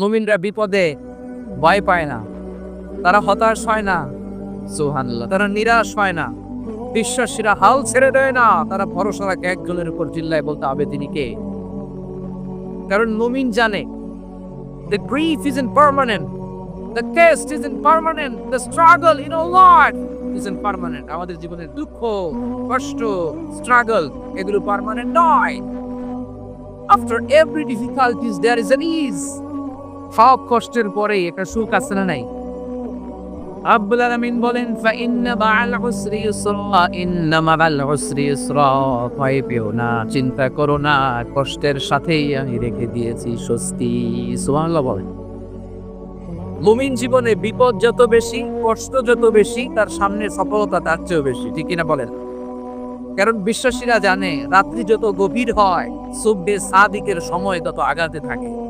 মুমিনরা বিপদে ভয় পায় না। তারা হতাশ হয় না। সুবহানাল্লাহ। তারা নিরাশ হয় না। বিশ্বাসীরা হাল ছেড়ে দেয় না। তারা ভরসা রাখে একজনের উপর চিল্লায় বলতে হবে তিনি কে। কারণ মুমিন জানে, the grief isn't permanent. The test isn't permanent. The struggle in our life isn't permanent. আমাদের জীবনের দুঃখ, কষ্ট স্ট্রাগল এগুলো পার্মানেন্ট নয়। After every difficulties, there is an ease. সব কষ্টের পরে একটা সুখ আছে না নাই? আব্বুল আলামিন বলেন, ফাইন্না মাআল উসরি ইউসরা, ইন্না মাআল উসরি ইউসরা। ভয় পেও না, চিন্তা করো না, কষ্টের সাথেই আমি রেখে দিয়েছি স্বস্তি। সুবহানাল্লাহ বলেন। মুমিন জীবনে বিপদ যত বেশি, কষ্ট যত বেশি, তার সামনে সফলতা তার চেয়েও বেশি, ঠিক কিনা বলেন? কারণ বিশ্বাসীরা জানে, রাত্রি যত গভীর হয় সুববে সাদিকের সময় তত আগাতে থাকে।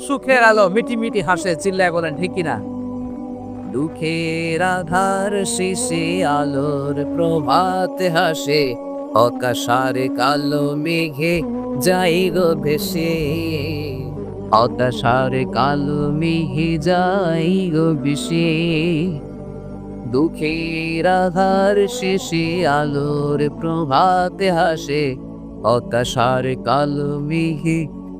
সুখের আলো মিটি মিটি হাসে, চিল্লায় বলেন, ঠিক কিনা? দুঃখের আধার শেষে আলোর প্রভাত হাসে, অকাশারে কালো মেঘে যাই গো ভেসে। হতাশারে কালো মেঘে যাই গো ভেসে। দুঃখের আধার শেষে আলোর প্রভাতে হাসে হতাশার কালো মেঘে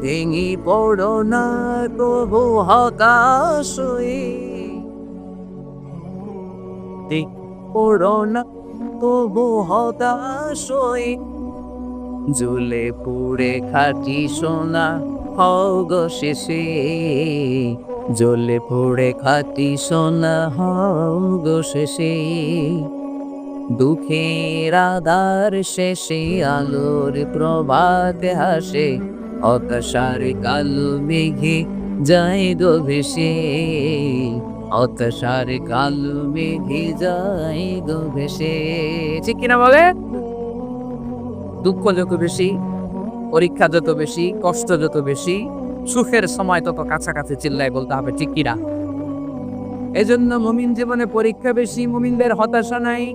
ভেঙে পড়ো না, তবু হতাশ পড়ো না, তবু হতাশ হয়ে পুড়ে খাটি সোনা, হও গো শেষে। জ্বলে পুড়ে খাটি সোনা, হও গো শেষে। দুঃখের আধার শেষে, আলোর প্রভাত হাসে। হতাশার কালো মেঘে যায় গো ভেসে। হতাশার কালো মেঘে যায় গো ভেসে। ঠিক কিনা বলে দুঃখ যত বেশি, পরীক্ষা যত বেশি, কষ্ট যত বেশি, সুখের সময় তত কাছাকাছি চিল্লায় বলতে হবে, ঠিক কিনা? এজন্য মুমিন জীবনে পরীক্ষা বেশি, মুমিনদের হতাশা নাই।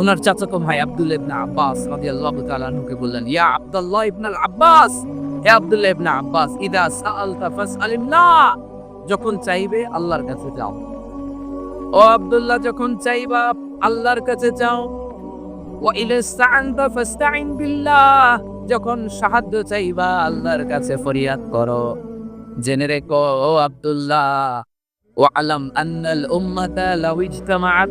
ওনার চাচাতো ভাই আব্দুল ইবনে আব্বাস রাদিয়াল্লাহু তাআলা আনহুকে বললেন, ইয়া আব্দুল্লাহ ইবনে আব্বাস, হে আব্দুল্লাহ ইবনে আব্বাস, ইদা সাআলতা ফাসআলিল্লাহ। যখন চাইবে আল্লাহর কাছে যাও। ও আব্দুল্লাহ, যখন চাইবা আল্লাহর কাছে যাও। ওয়া ইলা ইসতাআনতা ফাস্তাইন বিল্লাহ, যখন সাহায্য চাইবা আল্লাহর কাছে ফরিয়াদ করো। জেনে রেখো, ও আব্দুল্লাহ, ওয়ালাম আন্নাল উম্মাতা লাউ ইজতামাআত।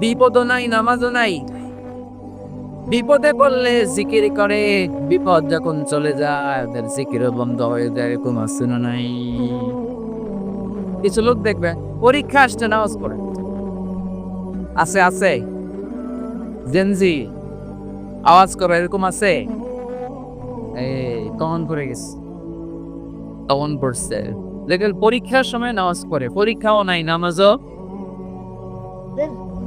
বিপদও নাই, নামাজও নাই। বিপদে পড়লে জিকির করে, বিপদ যখন চলে যায়, ওদের জিকিরও বন্ধ হয়ে যায়, এরকম না নাই? কিছু লোক দেখবে, পরীক্ষা আসতে নামাজ পড়ে। আছে আছে। জেনজি আওয়াজ করে, এরকম আছে? এই, কমন পড়ে গেছে। কমন পড়ছে। দেখেন, পরীক্ষার সময় নামাজ পড়ে, পরীক্ষাও নাই, নামাজও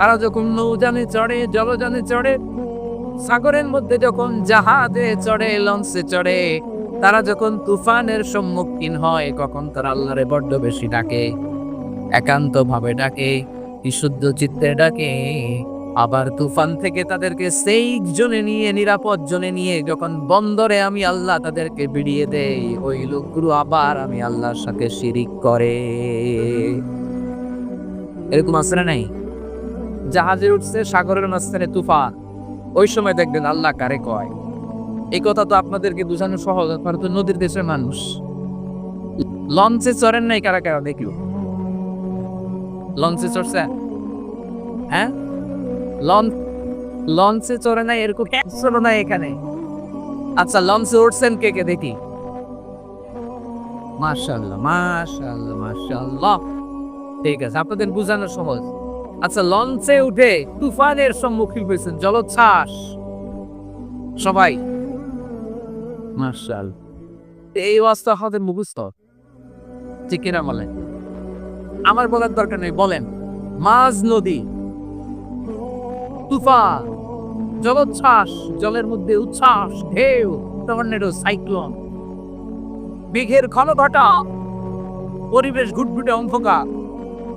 তারা যখন নৌজানে চড়ে, জলযানে চড়ে, সাগরের মধ্যে যখন জাহাজে চড়ে, লঞ্চে চড়ে, তারা যখন তুফানের সম্মুখীন হয়, কখন তারা আল্লাহরে বড্ড বেশি ডাকে একান্ত ভাবে ডাকে, বিশুদ্ধ চিত্তে ডাকে। আবার তুফান থেকে তাদেরকে সেই জনে নিয়ে, নিরাপদ জনে নিয়ে যখন বন্দরে আমি আল্লাহ তাদেরকে বিড়িয়ে দেই, ওই লোকগুলো আবার আমি আল্লাহর সাথে শিরিক করে। এরকম না নাই? জাহাজে উঠছে, সাগরের মাঝখানে তুফান। ওই সময় দেখবেন আল্লাহ কারে কয়? এই কথা তো আপনাদেরকে বুঝানো সহজ তো নদীর দেশের মানুষ। লঞ্চে চড়েন নাই কারা কারা দেখল লঞ্চে চড়ছে হ্যাঁ? লঞ্চ লঞ্চে চড়ে নাই এরকম চলো না এখানে। আচ্ছা লঞ্চে উঠছেন কে কে দেখি? মাশাল্লাহ মাশাল্লাহ মাশাল্লাহ ঠিক আছে, আপনাদের বোঝানো সহজ। আচ্ছা লঞ্চে উঠে তুফানের সম্মুখীন হয়েছেন জলোচ্ছ্বাস। সবাই। মার্শাল। এই অবস্থা আমাদের মুখস্থ। ঠিক কিনা বলেন? আমার বলার দরকার নেই বলেন। মাঝ নদী। তুফান। জলোচ্ছ্বাস জলের মধ্যে উচ্ছ্বাস ঢেউ টর্নেডো সাইক্লোন। মেঘের ঘন ঘটা পরিবেশ ঘুটঘুটে অন্ধকার।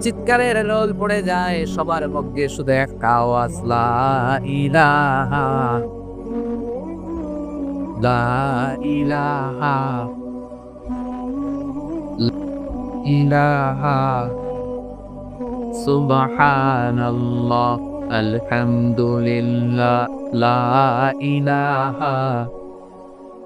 চিৎকারের রোল পড়ে যায়, সবার মধ্যে শুধু একটা আওয়াজ, লা ইলাহা। লা ইলাহা। ইলাহা। সুবহানাল্লাহ, আলহামদুলিল্লাহ, লা ইলাহা।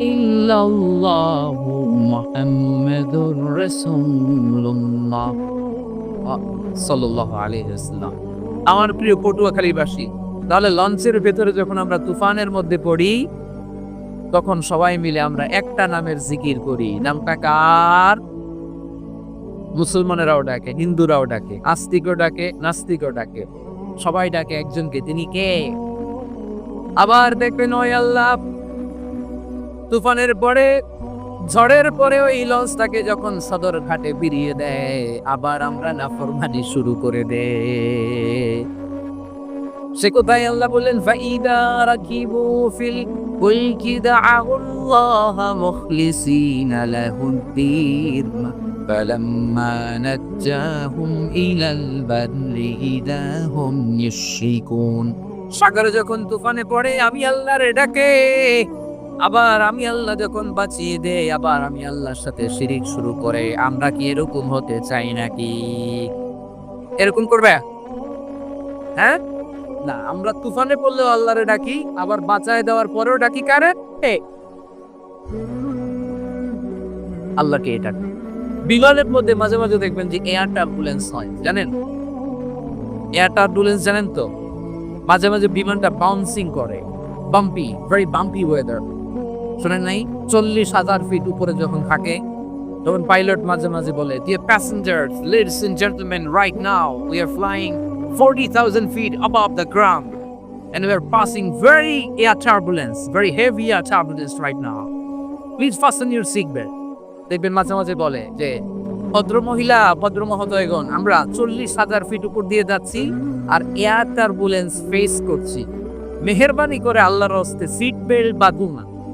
ইল্লাল্লাহু মুহাম্মাদুর রাসূলুল্লাহ। সাল্লাল্লাহু আলাইহি ওয়াসাল্লাম। আমার প্রিয় পটুয়াখালীবাসী তাহলে লঞ্চের ভেতরে যখন আমরা তুফানের মধ্যে পড়ি, তখন সবাই মিলে আমরা একটা নামের জিকির করি। নামটা কার? মুসলমানেরাও ডাকে, হিন্দুরাও ডাকে, আস্তিকও ডাকে, নাস্তিকও ডাকে। সবাই ডাকে একজনকে, তিনি কে? আবার দেখবেন, ওই আল্লাহ তুফানের পরে ঝড়ের পরে ওই লঞ্চটাকে যখন সদর ঘাটে ফিরিয়ে দেয় আবার আমরা নাফরমানি শুরু করে দে সে কোথায় আল্লাহ বললেন ফাইদা রাকিবু ফিল ফুলকি দাআউল্লাহ মুখলিসিনা লাহুদ্দিন فلما نجاهم إلى البر إذا هم يشركون সাগরে যখন তুফানে পড়ে আমি আল্লাহর ডাকে আবার আমি আল্লাহ যখন বাঁচিয়ে দেয় আবার আমি আল্লাহর সাথে শিরিক শুরু করে, আমরা কি এরকম হতে চাই নাকি? এরকম করবে? হ্যাঁ? না, আমরা তুফানে পড়লেও আল্লাহরে ডাকি, আবার বাঁচায় দেওয়ার পরেও ডাকি কারে। আল্লাহকে এটা বিমানের মধ্যে মাঝে মাঝে দেখবেন যে এয়ার টার্বুলেন্স হয়, জানেন? এয়ার টার্বুলেন্স জানেন তো? মাঝে মাঝে বিমানটা বাউন্সিং করে। বাম্পি ভেরি বাম্পি ওয়েদার শোনেন নাই চল্লিশ হাজার ফিট উপরে যখন থাকে তখন পাইলট মাঝে মাঝে বলে dear passengers ladies and gentleman right now we are flying 40,000 feet above the ground and we are passing very air turbulence, very heavy air turbulence right now. Please fasten your seatbelt. দেখবেন মাঝে মাঝে বলে যে ভদ্র মহিলা ভদ্র মহোদয়গণ আমরা চল্লিশ হাজার ফিট উপর দিয়ে যাচ্ছি আর এয়ার টার্বুলেন্স ফেস করছি মেহরবানি করে আল্লাহর হস্তে সিট বেল্ট বাঁধুন না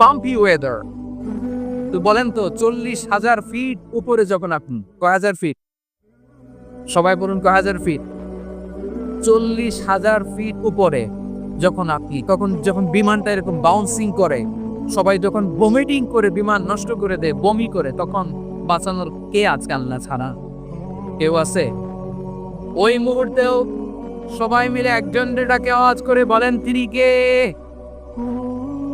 বাম্পি ওয়েদার তো বলেন তো, চল্লিশ হাজার ফিট উপরে যখন আপনি, কয় হাজার ফিট সবাই বলুন কয় হাজার ফিট চল্লিশ হাজার ফিট উপরে যখন আপনি, তখন যখন বিমানটা এরকম বাউন্সিং করে, সবাই যখন ভমিটিং করে বিমান নষ্ট করে দেয়, বমি করে, তখন বাঁচানোর কে আজকে আল্লাহ ছাড়া? কেউ আছে? ওই মুহূর্তেও সবাই মিলে একজন ডাকে আওয়াজ করে বলেন, তিনি কে?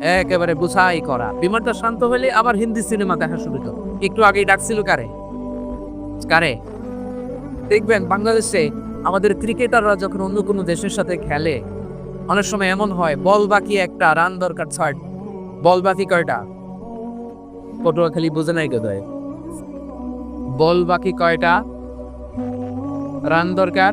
একেবারে বুঝাই করা। বিমানটা শান্ত হলে আবার হিন্দি সিনেমা দেখা শুরু করো একটু আগেই ডাকছিল কারে? কারে? দেখবেন, বাংলাদেশে আমাদের ক্রিকেটাররা যখন অন্য কোনো দেশের সাথে খেলে, অনেক সময় এমন হয়, বল বাকি একটা, রান দরকার, ছয়। বল বাকি কয়টা? পটুয়াখালী বুঝে নাই কোথায় বল বাকি কয়টা? রান দরকার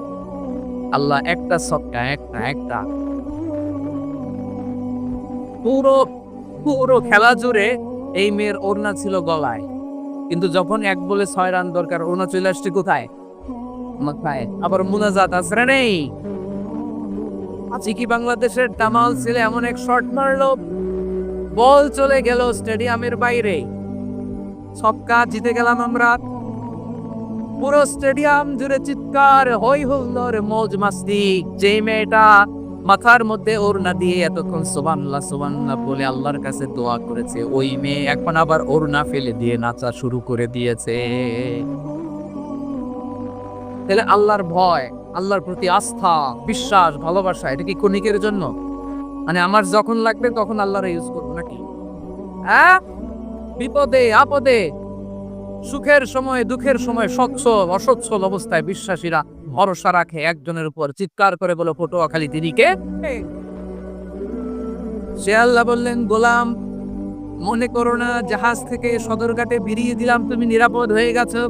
আল্লাহ একটা সক্কা একটা একটা। পুরো পুরো খেলা জুড়ে এই মেয়ের ওড়না ছিল গলায়। কিন্তু যখন এক বলে ছয় রান দরকার, ওড়না চলে আসছে কোথায়? মাথায়। আবার মুনাজাত আসরে নেই। কি বাংলাদেশের তামাল ছেলে এমন এক শট মারলো, বল চলে গেল স্টেডিয়ামের বাইরে। ছক্কা জিতে গেলাম আমরা। পুরো স্টেডিয়াম জুড়ে চিৎকার হই হুল্লোর মৌজ মাস্তি। যে মেয়েটা মাথার মধ্যে ওড়না দিয়ে এতক্ষণ সোবান্লা সোবান্লা বলে আল্লাহর কাছে দোয়া করেছে, ওই মেয়ে এখন আবার ওড়না ফেলে দিয়ে নাচা শুরু করে দিয়েছে। তাহলে আল্লাহর ভয়, আল্লাহর প্রতি আস্থা, বিশ্বাস, ভালোবাসা, এটা কি কণিকের জন্য? মানে আমার যখন লাগবে তখন আল্লাহর ইউজ করব নাকি? হ্যাঁ? বিপদে, আপদে সুখের সময়, দুঃখের সময় সচ্ছল অসচ্ছল অবস্থায় বিশ্বাসীরা ভরসা রাখে একজনের উপর। চিৎকার করে বলে পটুয়াখালী তিনি কে? সে বললেন, গোলাম, মনে করো না, জাহাজ থেকে সদরঘাটে বেরিয়ে দিলাম, তুমি নিরাপদ হয়ে গেছো।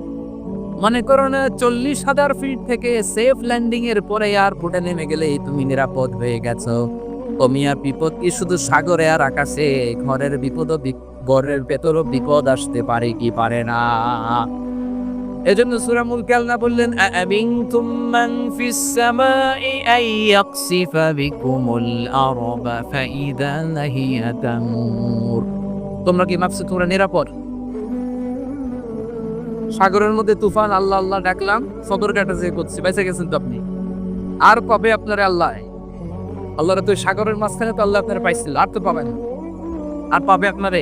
মনে করো না, চল্লিশ হাজার ফিট থেকে সেফ ল্যান্ডিং এর পরে এয়ারপোর্টে নেমে গেলেই তুমি নিরাপদ হয়ে গেছো। ও মিয়া বিপদ কি শুধু সাগরে আর আকাশে, ঘরের বিপদও বি- ঘরের ভেতরও বিপদ আসতে পারে কি পারে না। এজন্য সূরা মুলক বললেন, আমিনতুম মান ফিস সামাই আই ইয়াকসিফা বিকুমুল আরবা ফাইদা হিয়া তামুর। তোমরা কি ভাবছ তোমরা নিরাপদ? সাগরের মধ্যে তুফান, আল্লাহ আল্লাহ ডাকলাম সদরঘাটে যে করছি বেঁচে গেছেন তো আপনি? আর কবে আপনারা আল্লাহ? আল্লাহর তো সাগরের মাঝখানে তো আল্লাহ আপনারা পাইছিল, আর তো পাবেন আর পাবে আপনারে?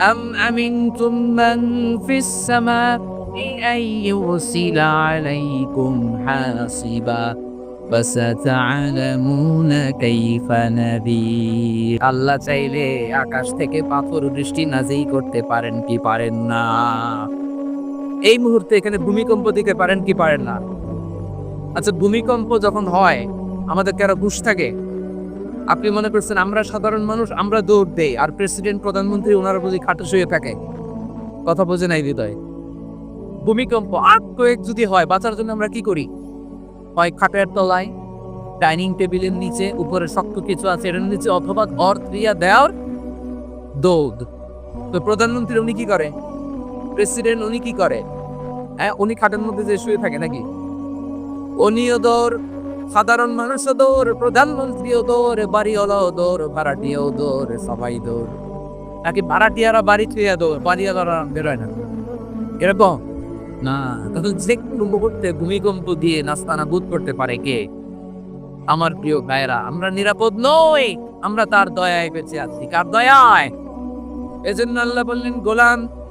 أم أمنتم من في السماء أن يرسل عليكم حاصبا فستعلمون كيف نذير আল্লাহ চাইলে আকাশ থেকে পাথর বৃষ্টি নাজেই করতে পারেন কি পারেন না এই মুহূর্তে এখানে ভূমিকম্প দিতে পারেন কি পারেন না আচ্ছা ভূমিকম্প যখন হয় আমাদের কারো ঘুষ থাকে আপনি মনে করছেন আমরা সাধারণ মানুষ, আমরা দৌড় দেই, আর প্রেসিডেন্ট, প্রধানমন্ত্রী ওনারা বুঝি খাটো শুয়ে থাকে? কথা বোঝে নাই হৃদয়। ভূমিকম্প আর কয়েক যদি হয়, বাঁচার জন্য আমরা কি করি? হয় খাটের তলায়, ডাইনিং টেবিলের নিচে, উপরে শক্ত কিছু আছে এর নিচে অথবা ঘর, ক্রিয়া দেওয়ার দৌদ তো প্রধানমন্ত্রী উনি কি করে? প্রেসিডেন্ট উনি কি করে? হ্যাঁ উনি খাটের মধ্যে যে শুয়ে থাকে নাকি? উনিও দৌড় সাধারণ মানুষও দৌড়, প্রধানমন্ত্রীও দৌড়, বাড়িওয়ালাও দৌড়, ভাড়াটিয়াও দৌড়, সবাই দৌড়। নাকি ভাড়াটিয়ারা বাড়ি ছুঁয়ে দৌড়, বাড়িওয়ালারা বেরোয় না? এরকম? না তখন যে কোনো মুহূর্তে ভূমিকম্প দিয়ে নাস্তানা বুধ করতে পারে কে? আমার প্রিয় ভাইয়েরা, আমরা নিরাপদ নই, আমরা তার দয়ায় বেঁচে আছি। কার দয়ায়? এজন্য আল্লাহ বললেন, গোলাম